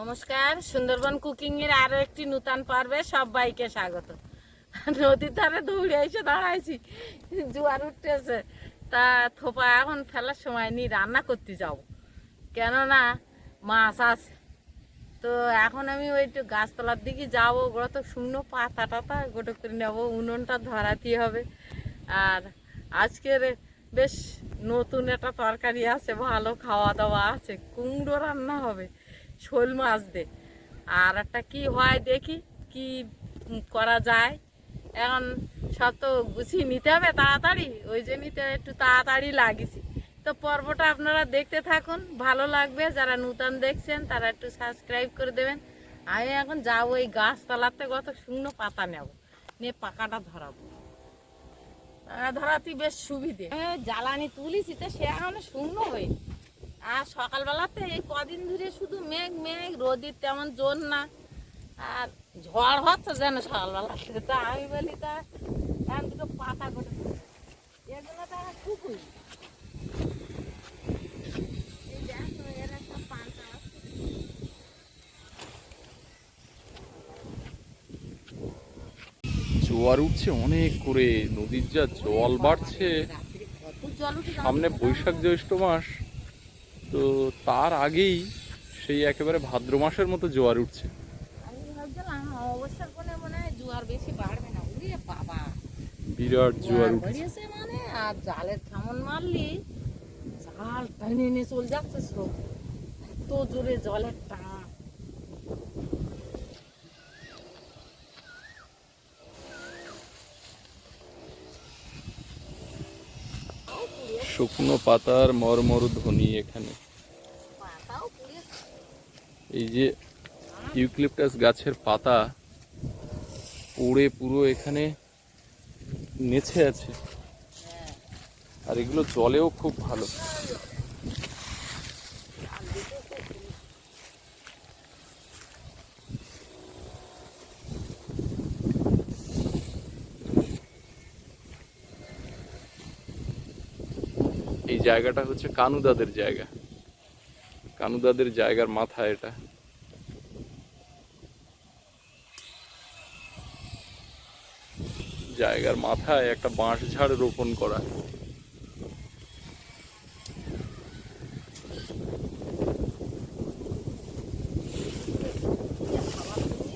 নমস্কার, সুন্দরবন কুকিং এর আরও একটি নূতন পর্বে সবাইকে স্বাগত। নদীর ধারে দৌড়ে এসে দাঁড়াইছি, জোয়ার উঠতেছে। তা থোপা, এখন ফেলার সময় নি রান্না করতে যাব। কেননা মাছ আছে। তো এখন আমি ওই একটু গাছতলার দিকে যাব, ওগুলো তো শুকনো পাতা টাতা, গোটো করে নেব, উনুনটা ধরাতে হবে। আর আজকের বেশ নতুন একটা তরকারি আছে, ভালো খাওয়া দাওয়া আছে, কুমড়ো রান্না হবে। শোল মাছ দে। আর একটা কি হয় দেখি, কি করা যায়। এখন সব তো গুছিয়ে নিতে হবে তাড়াতাড়ি, ওই জন্যই তো একটু তাড়াতাড়ি লাগিয়েছি। তো পর্বটা আপনারা দেখতে থাকুন, ভালো লাগবে। যারা নূতন দেখছেন, তারা একটু সাবস্ক্রাইব করে দেবেন। আমি এখন যাব এই গাছতলাতে, কত শুকনো পাতা নেব। নিয়ে পাকাটা ধরাবো। ধরাতে বেশ সুবিধে। জ্বালানি তুলিছি তো, সে এখন শূন্য হয়ে আর সকালবেলাতে এই কদিন ধরে শুধু মেঘ মেঘ রোদের তেমন জোর না। আর ঝড় হচ্ছে যেন সকালবেলাতে তা আমি বলি তা এখন দুটো পাতা করে এর পান্তা আছে। জোয়ার উঠছে অনেক করে নদীর যা জল বাড়ছে। সামনে বৈশাখ জ্যৈষ্ঠ মাস। তো তার আগেই সেই একেবারে ভাদ্র মাসের মতো জোয়ার উঠছে। আমি ভাবছিলাম অবসর কোনে জোয়ার বেশি বাড়বে না। উড়ে বাবা। বিরাট জোয়ার উঠেছে। মানে আর জালের থামন মারলি জাল টেনে নিয়ে চলে যাচ্ছে এত জোরে জলের শুকনো পাতার মরমর ধ্বনি এখানে। এই যে ইউক্লিপটাস গাছের পাতা পুড়ে পুরো এখানে নেছে আছে। হ্যাঁ। আর এগুলো জলেও খুব ভালো আর দেখে খুব পুড়ে। এই জায়গাটা হচ্ছে কানুদাদের জায়গা। কানুদাদের জায়গার মাথা এটা। জায়গার মাথায় একটা বাঁশ ঝাড় রোপণ করা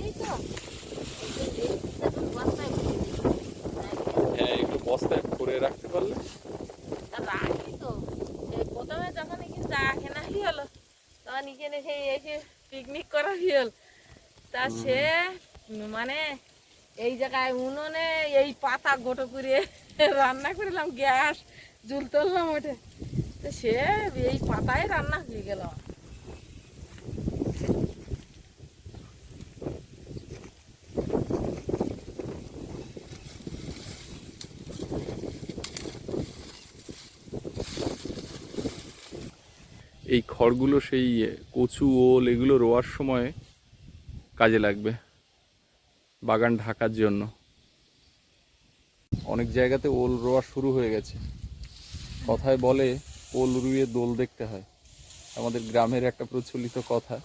এই তো, এই যে দেখুন বস্তায় ভরে দিই। হ্যাঁ একটু বস্তায় ভরে রাখতে পারলে তা রাখি তো এই প্রথমে যখন এখানে চা কেনা হলো তখন এখানে সেই এসে পিকনিক করা হল তা সে মানে এই জায়গায় উনুনে এই পাতা গোটো করে রান্না করলাম, গ্যাস, জুল তুললাম ওঠে তো সে এই পাতায় রান্না হয়ে গেল। এই খড়গুলো সেই কচু, ওল এগুলো রোয়ার সময় কাজে লাগবে। বাগান ঢাকার জন্য। অনেক জায়গাতে ওল রোয়া শুরু হয়ে গেছে। কথায় বলে, ওল রুয়ে দোল দেখতে হয়। আমাদের গ্রামের একটা প্রচলিত কথা।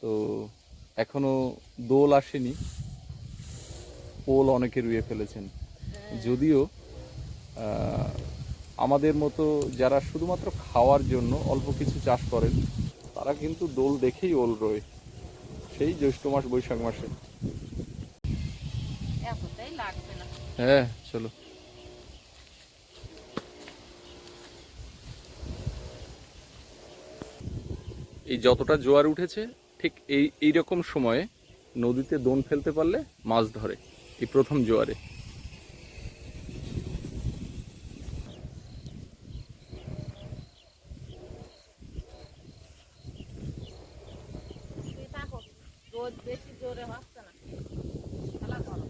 তো এখনও দোল আসেনি। ওল অনেকে রুয়ে ফেলেছেন। যদিও আমাদের মতো যারা শুধুমাত্র খাওয়ার জন্য অল্প কিছু চাষ করেন, তারা কিন্তু দোল দেখেই ওল রয়ে। সেই জ্যৈষ্ঠ মাস, বৈশাখ মাসে। হ্যাঁ চলো। এই যতটা জোয়ার উঠেছে, ঠিক এই, এইরকম সময়ে নদীতে দোন ফেলতে পারলে মাছ ধরে, এই প্রথম জোয়ারে তুই থাকো রোদ বেশি জোরে হচ্ছে না খেলা করো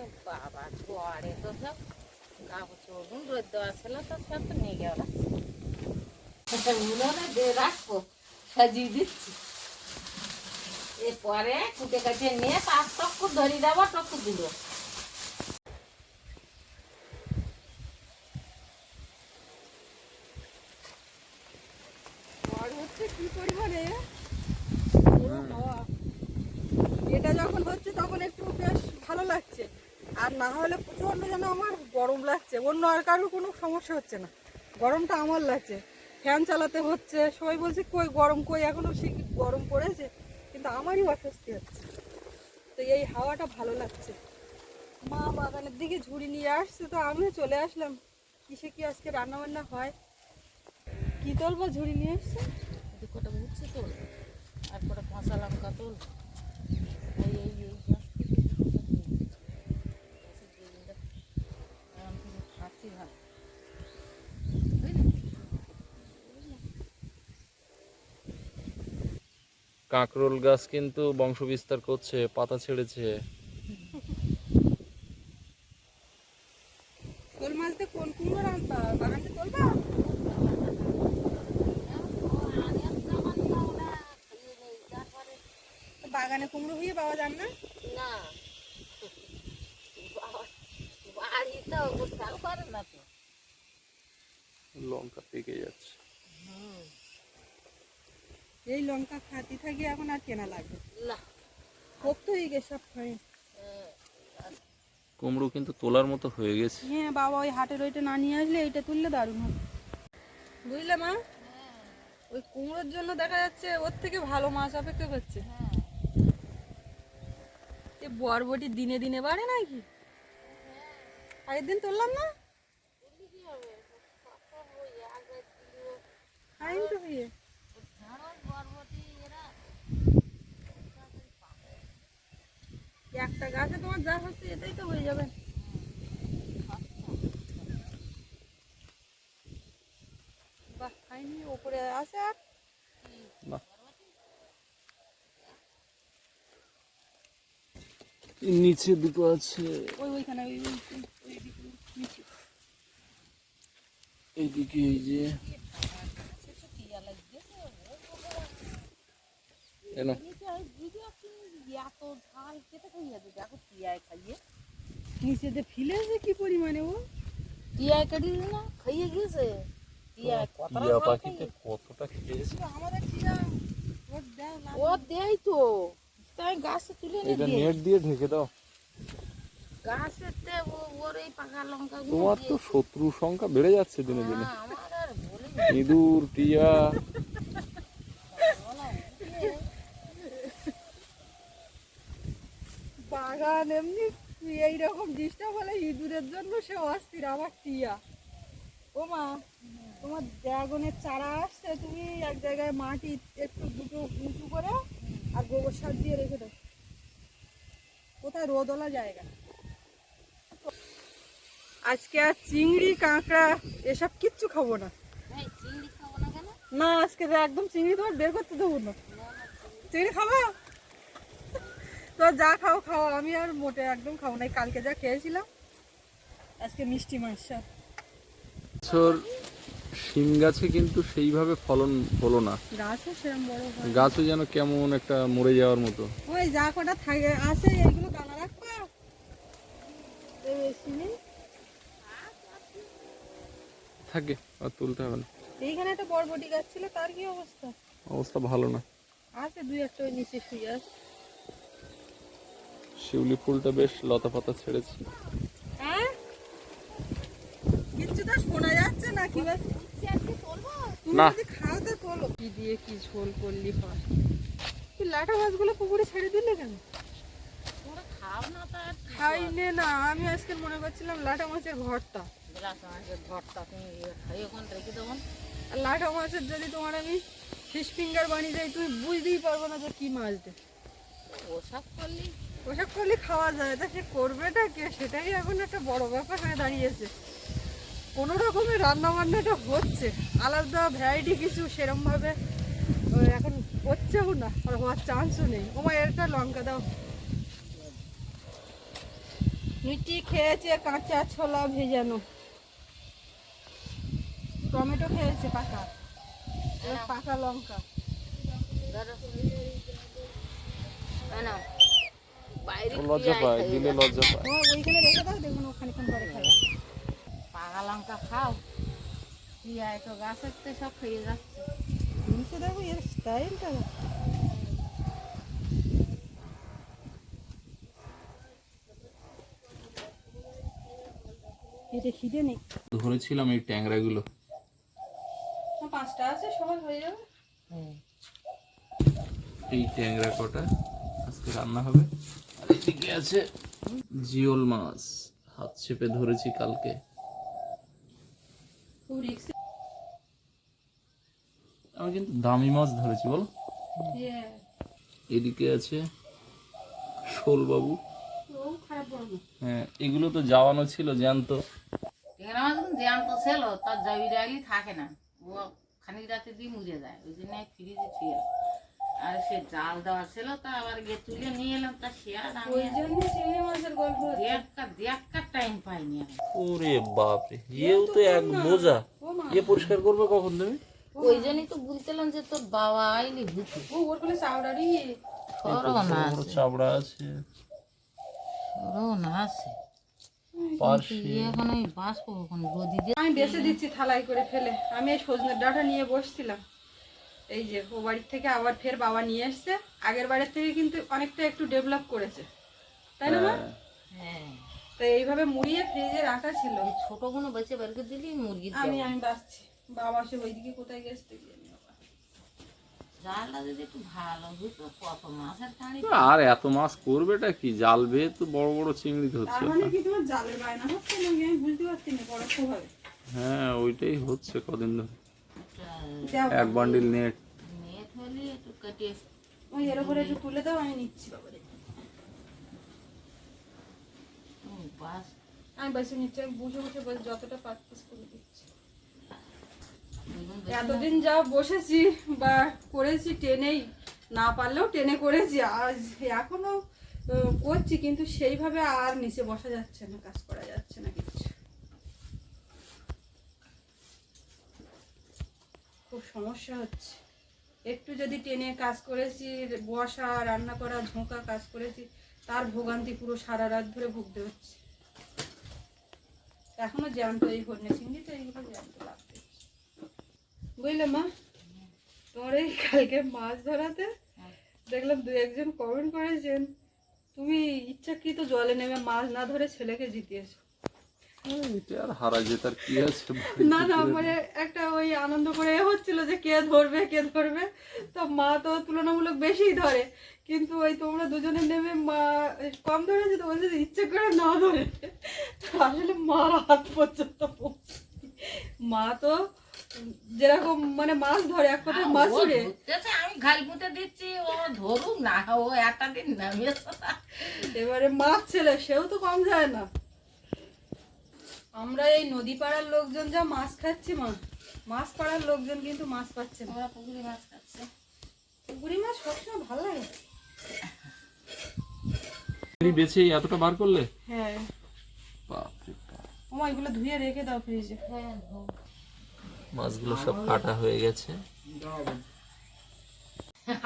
এ তো সব রোদ তো সব। তো নিয়ে দিয়ে রাখব সাজিয়ে দিচ্ছি এরপরে কুটে কাটিয়ে নিয়ে তার টক্কু ধরিয়ে দেবো টক্কু দিল ঝড় হচ্ছে কি পরিমাণে পুরো হাওয়া। এটা যখন হচ্ছে তখন একটু বেশ ভালো লাগছে আর না হলে প্রচণ্ড যেন আমার গরম লাগছে অন্য আর কারোর কোনো সমস্যা হচ্ছে না। গরমটা আমার লাগছে। ফ্যান চালাতে হচ্ছে। সবাই বলছে, কই গরম, কই? এখনও সে গরম পড়েছে, কিন্তু আমারই অস্বস্তি হচ্ছে। তো এই হাওয়াটা ভালো লাগছে। মা বাগানের দিকে ঝুড়ি নিয়ে আসছে, তো আমিও চলে আসলাম। কিসে কি আজকে রান্না বান্না হয়? কি তোলবো ঝুড়ি নিয়ে এসছে? দুটোটা বুঝছি তোল তারপরে কাঁচা লঙ্কা তোল। এই এই এই খাচ্ছি ভালো কাঁকরোল গাছ কিন্তু বংশ বিস্তার করছে পাতা ছেড়েছে। শোল মাছতে কোন কুমড়ো রান্না বাগানে বাগানে কুমড়ো হয়ে পাওয়া যান না? না। লঙ্কা পেকে যাচ্ছে। এই লঙ্কা খাতি থাকি এখন আর কেনা লাগবে না। পোক্ত হয়ে গেছে সব হয়ে কুমড়ো কিন্তু তোলার মতো হয়ে গেছে। হ্যাঁ বাবা ওই হাটের ওইটা না নিয়ে আসলে এইটা তুললে দারুণ হবে। বুঝলে মা? ওই কুমড়োর জন্য দেখা যাচ্ছে ওর থেকে ভালো মাছ অপেক্ষা করছে। এ বরবটি দিনে দিনে বাড়ে নাকি? আগের দিন তুললাম না? আইন তো হয়ে একটা গাছে তোমার যা হচ্ছে এটাই তো হয়ে যাবে। বাহ খাইনি ওপরে আছে আর? নিচে দুটো আছে। ওই ওইখানে ওই ওই-। এইদিকে এই যে। এনো। এত ঝাল কেটে এখন টিয়ায় খাইয়ে নিচেতে ফিলেছে কি পরিমাণে ও? টিয়ায় কেটে দিল না খাইয়ে গিয়েছে কতটা টিয়া ঝাল পাখিতে কতটা খেয়েছে? আমাদের টিয়া ওর দেও না। ও দেয় তো। তাই গাছে তুলে দিয়ে নেট দিয়ে ঢেকে দাও। গাছেতে ও- ওর এই পাকা লঙ্কা তোমার তো শত্রু সংখ্যা বেড়ে যাচ্ছে দিনে দিনে। আমার আর বলে ইঁদুর টিয়া। বাগান এমনি এইরকম ডিস্টার্ব হলে ইঁদুরের জন্য সে অস্থির আমার টিয়া। ও মা তোমার ড্রাগনের চারা আসছে তুমি এক জায়গায় মাটি একটু দুটো উঁচু করে আর গোবর সার দিয়ে রেখে দাও। কোথায় রোদওয়ালা জায়গা? আজকে আর চিংড়ি কাঁকড়া এসব কিচ্ছু খাব না। চিংড়ি খাব না না আজকে একদম চিংড়ি তোমার বের করতে দেবো না। চিংড়ি খাব? তো যা খাও খাও। আমি আর মোটে একদম খাও না। এই কালকে যা খেয়েছিলাম আজকে মিষ্টি মাছ বছর শিম গাছে কিন্তু সেইভাবে ফলন হলো না। গাছও সেরকম বড় হয় গাছও যেন কেমন একটা মরে যাওয়ার মতো। ওই যা কটা থাকে আছে এইগুলো দানা রাখবা। নেই। থাকে আর তুলতে হবে না। এইখানে একটা বরবটি গাছ ছিল তার কি অবস্থা? অবস্থা ভালো না। আছে দুই একটা ওই নিচে শুয়ে আছে। শিউলি ফুলটা বেশ লতা পাতা ছেড়েছে। হ্যাঁ? কিচ্ছু তো শোনা যাচ্ছে না কি তুমি যদি খাও তোলো কি দিয়ে কি ঝোল করলি হয় তুই লাটা মাছগুলো পুকুরে ছেড়ে দিলে কেন? তোমরা খাও না তো আর কি খাইলে না আমি আজকে মনে করছিলাম লাটা মাছের ভর্তা। আর লাটা মাছের যদি তোমার আমি ফিশ ফিঙ্গার বানিয়ে যাই তুমি বুঝতেই পারব না যে কি মাছ দে। ওসব করলি? ওসব করলে খাওয়া যায়, তা সে করবেটা কে? সেটাই এখন একটা বড় ব্যাপার হয়ে দাঁড়িয়েছে। কোনো রকমের রান্না বান্নাটা হচ্ছে, আলাদা ভ্যারাইটি কিছু সেরমভাবে এখন হচ্ছেও না, আর হওয়ার চান্সও নেই। ওমা একটা লঙ্কা দাও। মিষ্টি খেয়েছে, কাঁচা ছোলা ভেজানো। টমেটো খেয়েছে, পাকা। পাকা লঙ্কা। কেন বাইরে লজ্জা পায় দিলে লজ্জা পায়। ও ওইখানে রেখে দাও দেখুন ওখানে কোন করে খাবে। পাকা লঙ্কা খাও। তো গাছের তো সব খেয়ে যাচ্ছে। দেখো এর স্টাইলটা। এটা খিদে নেই। ধরেছিলাম এই ট্যাংরাগুলো। না, পাঁচটা আছে সবাই হয়ে যাবে। হ্যাঁ এই ট্যাংরা কটা? আজকে রান্না হবে? এদিকে আছে। জিওল মাছ হাত চেপে ধরেছি কালকে। আমি কিন্তু দামি মাছ ধরেছি বলো। এদিকে আছে শোল বাবু হ্যাঁ এগুলো তো যাওয়ানো ছিল জ্যান্ত। জ্যান্ত ছিল তার থাকে না। ও খানিক রাতে দিয়ে মুড়ে যায় ওই জন্য ফ্রিজে ছিল। আর সে জাল দেওয়া ছিল তা আবার গিয়ে তুলে নিয়ে এলাম তা সে আমি ওই জন্য চিংড়ি মাছের গল্প হচ্ছে। দেড়কা দেড়কা টাইম পাইনি আমি। ওরে বাপরে এও তো এক বোঝা এ পরিষ্কার করবে কখন তুমি? ওই জন্যই তো বলতেলাম যে তোর বাবা আইলি হতো ও ওর কোলে চাউডারি সরও আছে। ইয়ে আমি বেছে দিচ্ছি থালাই করে ফেলে। আমি এই সজনের ডাঁটা নিয়ে বসছিলাম। এই যে ও বাড়ির থেকে আবার ফের বাবা নিয়ে এসছে। আগের বাড়ির থেকে কিন্তু অনেকটা একটু ডেভেলপ করেছে। তাই না মা? হ্যাঁ। তো এইভাবে মুড়িয়ে ফ্রিজে রাখা ছিল। ছোটগুলো বেঁচে বের করে দিলি মুরগির আমি আমি বাঁচছি। বাবা সে ওইদিকে কোথায় গেছে আর এত মাছ করবেটা কি? জাল বেয়ে তো বড় বড় চিংড়ি ধরছে মানে হ্যাঁ ওইটাই হচ্ছে কদিন ধরে। এক বান্ডিল নেট নেট হলে একটু কেটে ওই এর উপরে একটু তুলে দাও আমি নিচ্ছি। বাবারে তুমি বাস। আমি বসে নিচ্ছি আমি বসে বসে বসে যতটা প্র্যাকটিস করে দিচ্ছি। এতদিন যা বসেছি বা করেছি টেনেই না পারলেও টেনে করেছি আজ এখনও করছি কিন্তু সেইভাবে আর নিচে বসা যাচ্ছে না কাজ করা যাচ্ছে না কিছু। খুব সমস্যা হচ্ছে। একটু যদি টেনে কাজ করেছি, বসা, রান্না করা, ঝোঁকা কাজ করেছি, তার ভোগান্তি পুরো সারা রাত ধরে ভুগতে হচ্ছে। এখনও জ্যান্ত এই হন্যে চিংড়ি তো এইগুলো জ্যান্ত লাগবে। বুঝলে মা? তোমার এই কালকে মাছ ধরাতে দেখলাম দু একজন কমেন্ট করেছেন, তুমি ইচ্ছাকৃত জলে নেমে মাছ না ধরে ছেলেকে জিতিয়েছো। এটা আর হারা জেতার কি আছে না না মানে একটা ওই আনন্দ করে হচ্ছিল যে কে ধরবে কে ধরবে? তো মা তো তুলনামূলক বেশিই ধরে। কিন্তু ওই তোমরা দুজনে নেমে মা কম ধরেছে তো বলছে ইচ্ছে করে না ধরে আসলে মার হাত পর্যন্ত মা তো যেরকম মানে মাছ ধরে এক কথা মাছুরে। ধরতেছে আমি ঘাল পুঁতে দিচ্ছি ও ধরুক না ও একটা দিন নামিয়েছে না। এবারে মাছ ছেলে সেও তো কম যায় না। আমরা এই নদী পাড়ার লোকজন যা মাছ খাচ্ছি মা। মাছ পাড়ার লোকজন কিন্তু মাছ পাচ্ছে না। ওরা পুকুরি মাছ খাচ্ছে। পুকুরি মাছ সবসময় ভালো লাগে। চিংড়ি বেছে এতটা বার করলে? হ্যাঁ। ওমা এগুলো ধুয়ে রেখে দাও ফ্রিজে হ্যাঁ মাছগুলো সব কাটা হয়ে গেছে।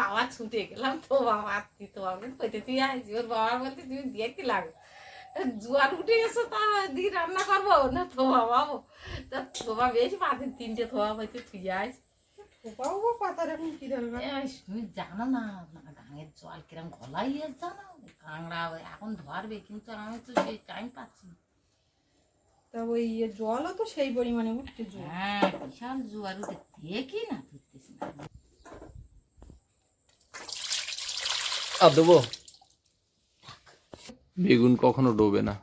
আবার ছুটে গেলাম তো বাবা তুই তো আমি কইতে তুই আইছি ওর বাবা বলতে তুমি দেখতে লাগো জোয়ার উঠে গেছে তা দিয়ে রান্না করব? না থোয়া বাবু। তা থোয়া বেশি পাতে তিনটে থোয়া আইস খোপাও পাতার এখন কি তুমি জানো না গাঙের জল কিরম গলাই এস জানো? কাংড়া এখন ধরবে কিন্তু আমি তো সেই টাইম পাচ্ছি না। তা ওই ইয়ে জলও তো সেই পরিমাণে উঠছে হ্যাঁ বিশাল জোয়ার উঠে দেখি না ধরতেছি না। আর দেবো বেগুন কখনো ডোবে না।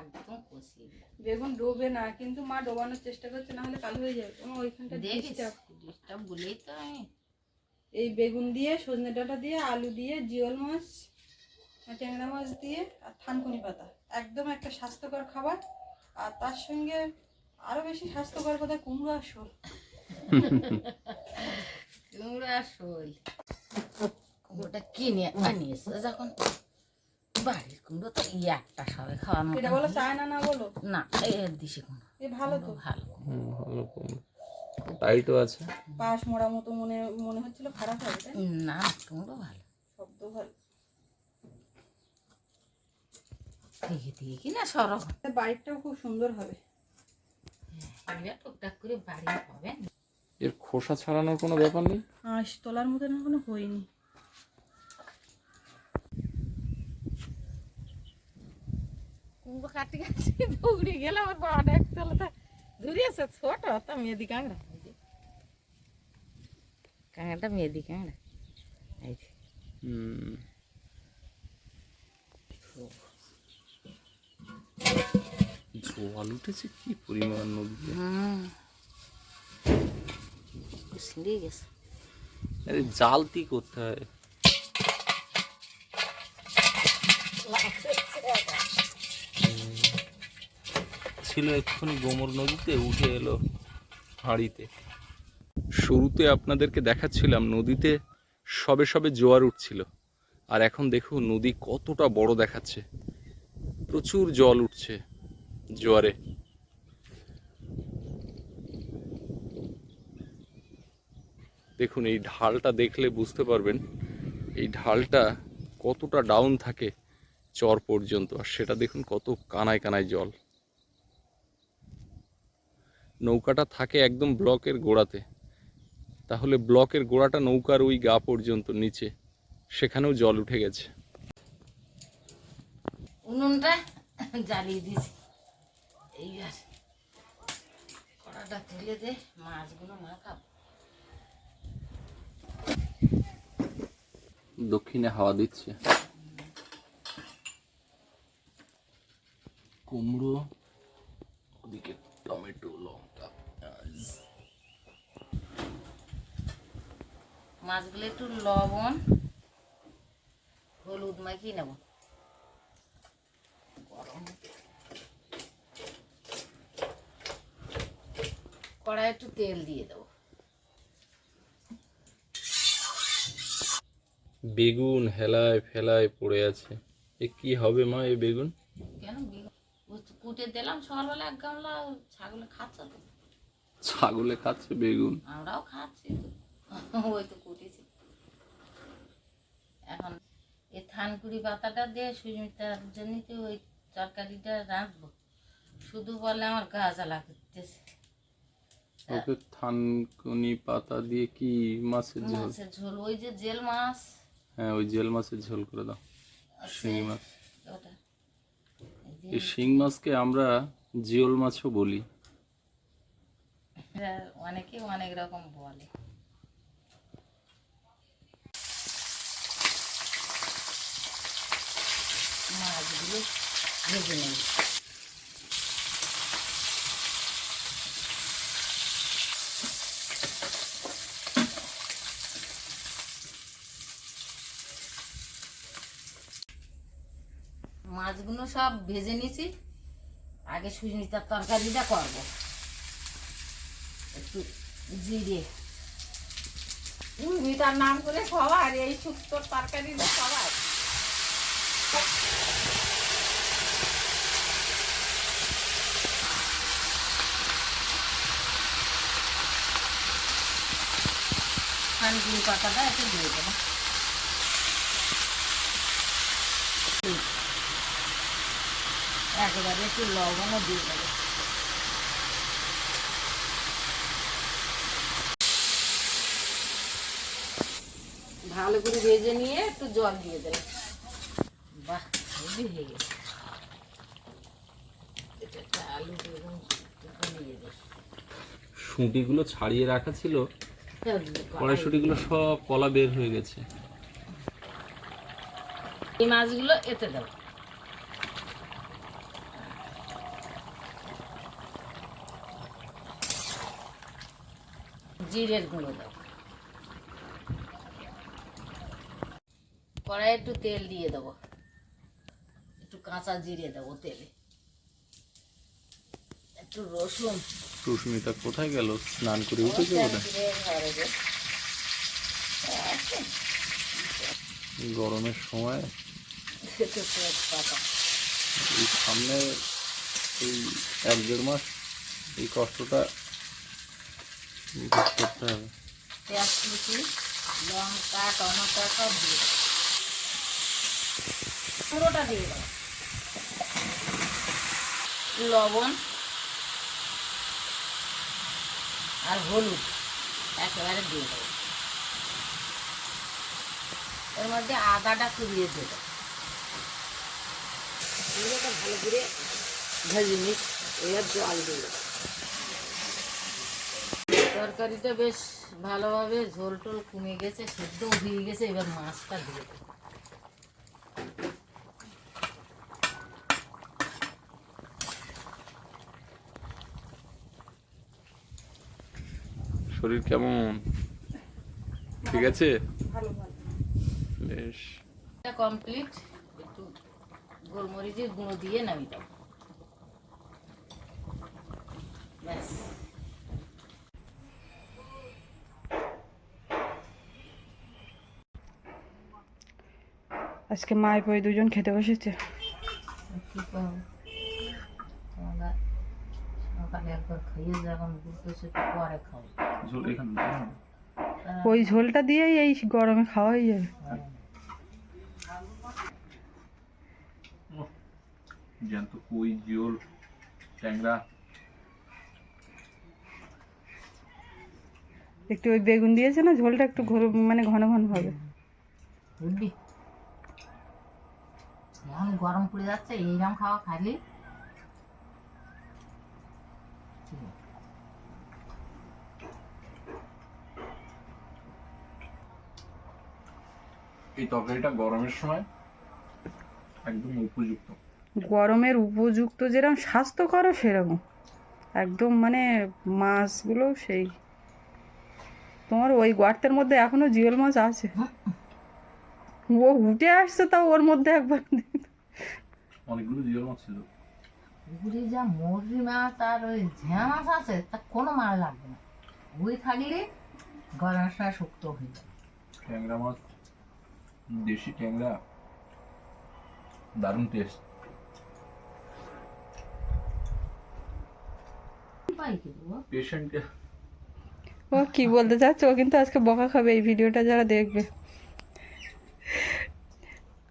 একদম কষিয়ে বেগুন ডোবে না কিন্তু মা ডোবানোর চেষ্টা করছে না হলে কালো হয়ে যাবে। আমার ওইখানটা। ডিস্টার্ব বলেই তো আমি। এই বেগুন দিয়ে সজনে ডাঁটা দিয়ে আলু দিয়ে জিওল মাছ আর ট্যাংরা মাছ দিয়ে আর থানকুনি পাতা। একদম একটা স্বাস্থ্যকর খাবার আর তার সঙ্গে আরও বেশি স্বাস্থ্যকর কথা কুমড়ো আর শোল। কুমড়া শোল। কুমড়োটা কিনে আনিয়েছে যখন তো একটা সবে খাওয়ানো এটা বলো না বলো? না দিশি এ ভালো তো। ভালো ভালো টাইটও আছে। পাশ মোড়া মতো মনে মনে হচ্ছিল খারাপ হবে না? ভালো। শব্দ ভালো। দিয়ে সরব বাড়িটাও খুব সুন্দর হবে। টুকটাক করে বাড়ি পাবেন এর খোসা ছাড়ানোর কোনো ব্যাপার নেই? আঁশ তোলার মতো না কোনো হয়নি। কুমড়ো কাটি কাটি দৌড়ে গেলাম আমার বাবাটা এক তলাতে ধরিয়েছে ছোট তা মেয়েদি কাঁকড়া এই যে। কাঁকড়াটা মেয়েদি কাঁকড়া এই যে হুম জল উঠেছে কি পরিমাণ নদীতে হুম ছিঁড়ে গেছে আরে জালতি করতে হয় ছিল এক্ষুনি গোমর নদীতে, উঠে এলো হাঁড়িতে। শুরুতে আপনাদেরকে দেখাচ্ছিলাম নদীতে সবে সবে জোয়ার উঠছিল। আর এখন দেখুন, নদী কতটা বড় দেখাচ্ছে। প্রচুর জল উঠছে জোয়ারে। দেখুন, এই ঢালটা দেখলে বুঝতে পারবেন, এই ঢালটা কতটা ডাউন থাকে চর পর্যন্ত। আর সেটা দেখুন কত কানায় কানায় জল। নৌকাটা থাকে একদম ব্লকের গোড়াতে। তাহলে ব্লকের গোড়াটা নৌকার ওই গা পর্যন্ত নিচে সেখানেও জল উঠে গেছে। উনুনটা জ্বালিয়ে দিয়েছি। এই কড়াটা তুলে দে মাছগুলো মাখাবো। দক্ষিণে হাওয়া দিচ্ছে। কুমড়ো ওদিকে টমেটো লঙ্কা। মাছগুলো একটু লবণ হলুদ মাখিয়ে নেব। গরম। কড়াই একটু তেল দিয়ে দেবো। বেগুন হেলায় ফেলায় পড়ে আছে। এ কি হবে মা এই বেগুন? কেন কুটে দিলাম সকালবেলা এক গামলা ছাগলে খাচ্ছে ছাগলে খাচ্ছে বেগুন। আমরাও খাচ্ছি। তো ওই তো কুটেছি এখন এই থানকুড়ি পাতাটা দিয়ে সুস্মিতার জন্যই তো ওই তরকারিটা রাঁধবো। শুধু বলে আমার গা জ্বালা করতেছে ওকে থানকুনি পাতা দিয়ে কি মাছের ঝোল? মাছের ঝোল ওই যে জেল মাছ। হ্যাঁ ওই জেল মাছের ঝোল করে দাও শিঙি মাছ। ওটা। এই শিং মাছকে আমরা জিওল মাছও বলি। এরা অনেকে অনেক রকম বলে। মাছগুলো ভেজে নেব। মাছগুলো সব ভেজে নিয়েছি। আগে সুজনিতার তরকারিটা করব। একটু জিরে। মিটার নাম করে সবার এই শুক্তোর তরকারি সবার খানগুড়ি পাতাটা একটু দিয়ে দেবো। একেবারে একটু লবণও দিয়ে দেবো। ভালো করে ভেজে নিয়ে একটু জল দিয়ে দেবে। বাহ এটা একটা আলু বেগুন শুঁটিগুলো ছাড়িয়ে রাখা ছিল। কড়াইশুটিগুলো সব কলা বের হয়ে গেছে। এই মাছগুলো এতে দেবো। জিরের গুঁড়ো দেবো। কড়াই একটু তেল দিয়ে দেবো। একটু কাঁচা জিরে দেবো তেলে। একটু রসুন সুস্মিতা কোথায় গেল? স্নান করে উঠেছে বোধহয়? গরমের সময় এই সামনে এই এক দেড় মাস এই কষ্টটা করতে হবে। লঙ্কা টমেটো সব দিয়ে। পুরোটা দিয়ে লবণ আর হলুদ, একেবারে দিয়ে দেবো। এর মধ্যে আদাটা কুড়িয়ে দেবো। এটা ভালো করে ভেজে নিস এবার জল দেবো। তরকারিটা বেশ ভালোভাবে ঝোল টোল কমে গেছে সেদ্ধ হয়ে গেছে, এবার মাছটা দিয়ে দেবো। শরীর কেমন? ঠিক আছে? ভালো ভালো। বেশ। এটা কমপ্লিট একটু গোলমরিচের গুঁড়ো দিয়ে নামিয়ে দাও। ব্যাস। আজকে মায়ের পরে দুজন খেতে বসেছে। সকালে একবার খাইয়ে যখন বুঝতেছে পরে খাও ঝোল এখানে ওই ঝোলটা দিয়েই এই গরমে খাওয়াই যাবে। জ্যান্ত কই জিওল ট্যাংরা। একটু ওই বেগুন দিয়েছে না ঝোলটা একটু ঘন মানে ঘন ঘন হবে। গরম পড়ে যাচ্ছে এইরকম খাওয়া খালি। এই তরকারিটা গরমের সময় একদম উপযুক্ত। গরমের উপযুক্ত যেরকম স্বাস্থ্যকরও সেরকম। একদম মানে মাছগুলো সেই। তোমার ওই গর্তের মধ্যে এখনও জিওল মাছ আছে। ও উঠে আসছে তাও ওর মধ্যে একবার। অনেকগুলো জিওল মাছ ছিল। পুকুরে যা মররি মাছ আর ওই মাছ আছে তা কোনো মাছ লাগবে না। ওই থাকলে গরমের সময় শুক্ত হয়ে যায়। ট্যাংরা মাছ দেশি ট্যাংরা দারুণ টেস্ট পেশেন্টকে ও কি বলতে চাচ্ছে? ও কিন্তু আজকে বকা খাবে এই ভিডিওটা যারা দেখবে।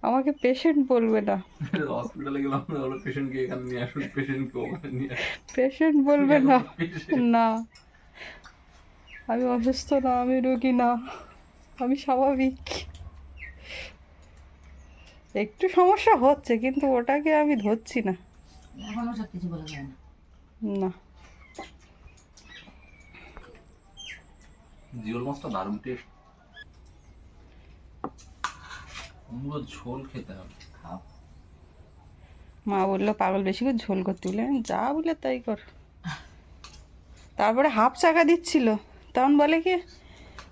আমাকে পেশেন্ট বলবে না। হসপিটালে গেলাম না পেশেন্টকে এখানে নিয়ে আসুন পেশেন্টকে ওখানে নিয়ে পেশেন্ট বলবে না। না। আমি অসুস্থ না আমি রোগী না। আমি স্বাভাবিক। একটু সমস্যা হচ্ছে কিন্তু ওটাকে আমি ধরছি না। এখনও সব কিছু বলা যায় না। না। জিওল মাছটা দারুণ টেস্ট পুরো ঝোল খেতে হবে মা বলল পাগল বেশি করে ঝোল করতে বলে। যা বলে তাই কর। তারপরে হাফ চাকা দিচ্ছিল। তখন বলে কি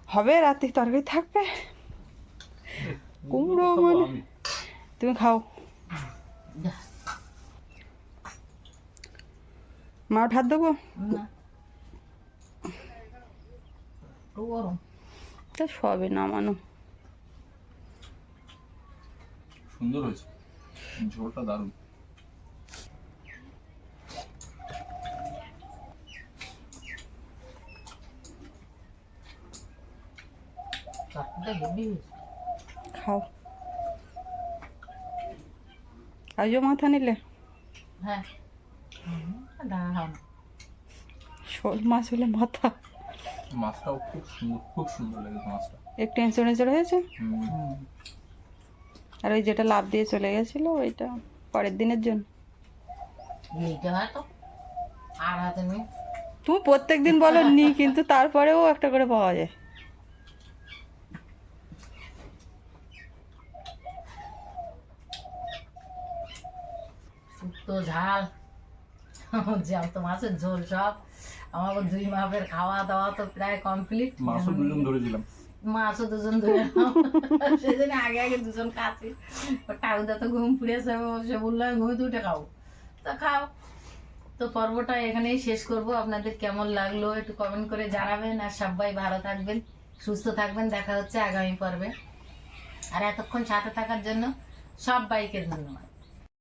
হবে রাতে তরকারি থাকবে? কুমড়ো মানে। তুমি খাও। মা ভাত দেবো? তা সবে নামানো। সুন্দর হয়েছে। ঝোলটা দারুণ। খাও। আজও মাথা নিলে? হ্যাঁ। শোল মাছ হলে মাথা। মাছটাও খুব সুন্দর খুব সুন্দর লেগেছে মাছটা। একটু এঁচড় এঁচড় হয়েছে? আর ওই যেটা লাভ দিয়ে চলে গেছিল ওইটা পরের দিনের জন্য। তুমি প্রত্যেক দিন বলো নি কিন্তু তারপরেও একটা করে পাওয়া যায়। শুক্তো ঝাল। জ্যান্ত মাছের ঝোল সব। আমাকে দুই মাপের খাওয়া দাওয়া তো প্রায় কমপ্লিট মাছও দুজন ধরেছিলাম। মাছও দুজন ধরে সেদিন আগে আগে দুজন খাচ্ছি। টাউদা তো ঘুম ফুড়েছে সে বলল ঘুমিয়ে উঠে খাও তা খাও। তো পর্বটা এখানেই শেষ করব। আপনাদের কেমন লাগল একটু কমেন্ট করে জানাবেন। আর সবাই ভালো থাকবেন সুস্থ থাকবেন। দেখা হচ্ছে আগামী পর্বে। আর এতক্ষণ সাথে থাকার জন্য সব বাইকে ধন্যবাদ।